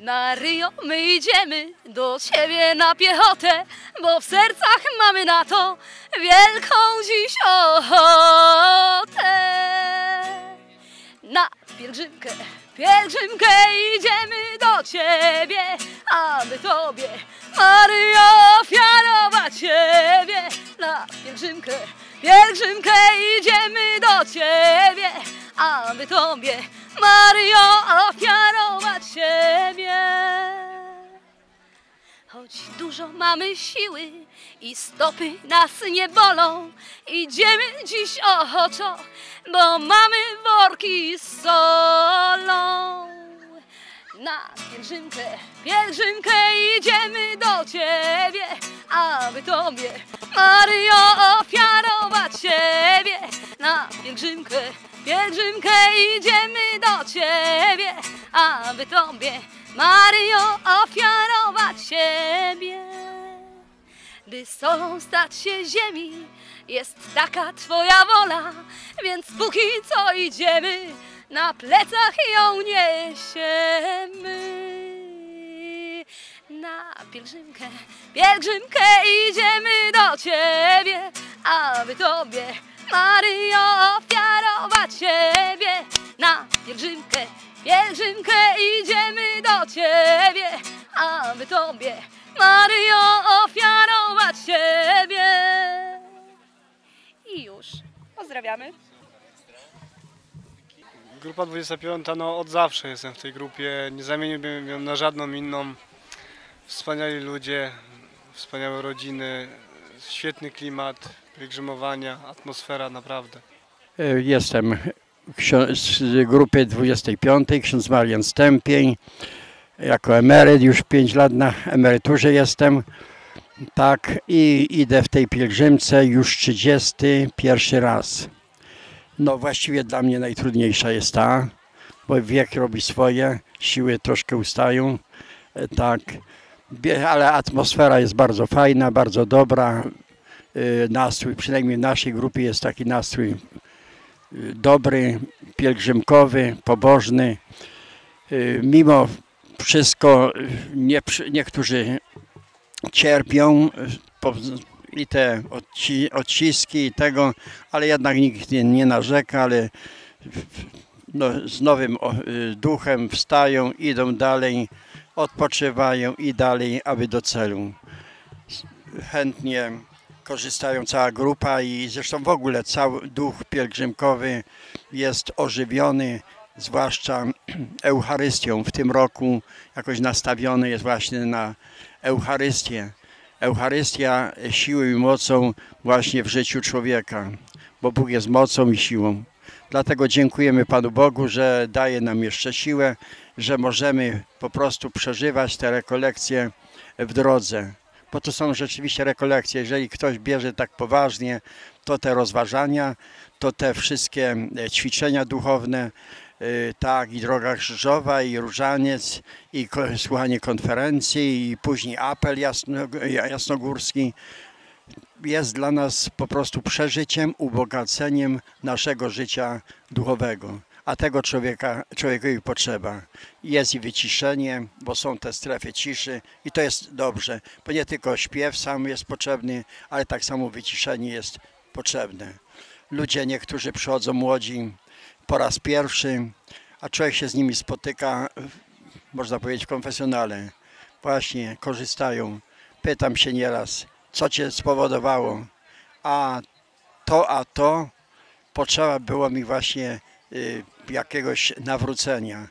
Maryjo, my idziemy do Ciebie na piechotę, bo w sercach mamy na to wielką dziś ochotę. Na pielgrzymkę, pielgrzymkę idziemy do Ciebie, aby Tobie, Maryjo, ofiarować Ciebie. Na pielgrzymkę, pielgrzymkę idziemy do Ciebie, aby Tobie, Maryjo, Choć dużo mamy siły i stopy nas nie bolą, idziemy dziś ochoczo, bo mamy worki z solą. Na pielgrzymkę, pielgrzymkę idziemy do Ciebie, aby Tobie, Maryjo, ofiarować Ciebie. Na pielgrzymkę, pielgrzymkę idziemy do Ciebie, aby Tobie, Maryjo, ofiarować siebie. By solą stać się ziemi, jest taka Twoja wola, więc póki co idziemy, na plecach ją niesiemy. Na pielgrzymkę, pielgrzymkę idziemy do Ciebie, aby Tobie, Maryjo, ofiarować siebie. Na pielgrzymkę, pielgrzymkę idziemy do Ciebie, aby Tobie, Maryjo, ofiarować siebie. I już. Pozdrawiamy. Grupa 25, no od zawsze jestem w tej grupie, nie zamieniłbym ją na żadną inną. Wspaniali ludzie, wspaniałe rodziny, świetny klimat, pielgrzymowania, atmosfera naprawdę. E, Jestem z grupy 25, ksiądz Marian Stępień. Jako emeryt, już 5 lat na emeryturze jestem. Tak, i idę w tej pielgrzymce już 31 raz. No właściwie dla mnie najtrudniejsza jest ta, bo wiek robi swoje, siły troszkę ustają. E, Tak, ale atmosfera jest bardzo fajna, bardzo dobra. E, Nastrój, przynajmniej w naszej grupie jest taki nastrój dobry, pielgrzymkowy, pobożny. Y, Mimo wszystko y, nie, niektórzy cierpią y, i te odci, odciski i tego, ale jednak nikt nie, nie narzeka, ale no, z nowym duchem wstają, idą dalej, odpoczywają i dalej, aby do celu. Chętnie korzystają cała grupa i zresztą w ogóle cały duch pielgrzymkowy jest ożywiony, zwłaszcza Eucharystią. W tym roku jakoś nastawiony jest właśnie na Eucharystię. Eucharystia siłą i mocą właśnie w życiu człowieka, bo Bóg jest mocą i siłą. Dlatego dziękujemy Panu Bogu, że daje nam jeszcze siłę, że możemy po prostu przeżywać te rekolekcje w drodze bo to są rzeczywiście rekolekcje. Jeżeli ktoś bierze tak poważnie, to te rozważania, to te wszystkie e, ćwiczenia duchowne, y, tak, i droga krzyżowa, i różaniec, i słuchanie konferencji, i później apel jasno, jasnogórski, jest dla nas po prostu przeżyciem, ubogaceniem naszego życia duchowego. A tego człowieka, człowiekowi potrzeba. Jest i wyciszenie, bo są te strefy ciszy i to jest dobrze, bo nie tylko śpiew sam jest potrzebny, ale tak samo wyciszenie jest potrzebne. Ludzie niektórzy przychodzą młodzi po raz pierwszy, a człowiek się z nimi spotyka, można powiedzieć, w konfesjonale. Właśnie korzystają. Pytam się nieraz, co cię spowodowało? A to, a to potrzeba było mi właśnie jakiegoś nawrócenia.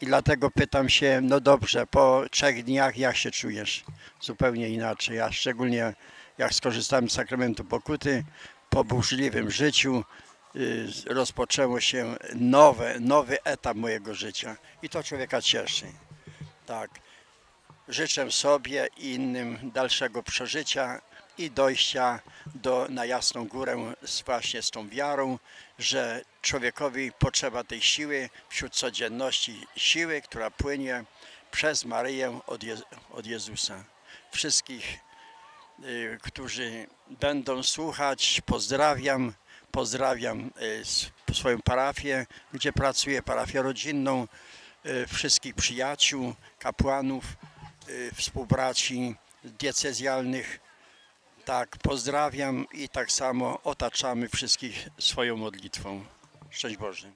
I dlatego pytam się, no dobrze, po trzech dniach jak się czujesz? Zupełnie inaczej, a szczególnie jak skorzystałem z sakramentu pokuty, po burzliwym życiu y, rozpoczęło się nowe, nowy etap mojego życia i to człowieka cieszy. Tak. Życzę sobie i innym dalszego przeżycia i dojścia do, na jasną górę z, właśnie z tą wiarą, że człowiekowi potrzeba tej siły wśród codzienności, siły, która płynie przez Maryję od, Je od Jezusa. Wszystkich, y, którzy będą słuchać, pozdrawiam. Pozdrawiam y, swoją parafię, gdzie pracuję, parafię rodzinną e, wszystkich przyjaciół, kapłanów, e, współbraci diecezjalnych. Tak, pozdrawiam i tak samo otaczamy wszystkich swoją modlitwą. Szczęść Boże.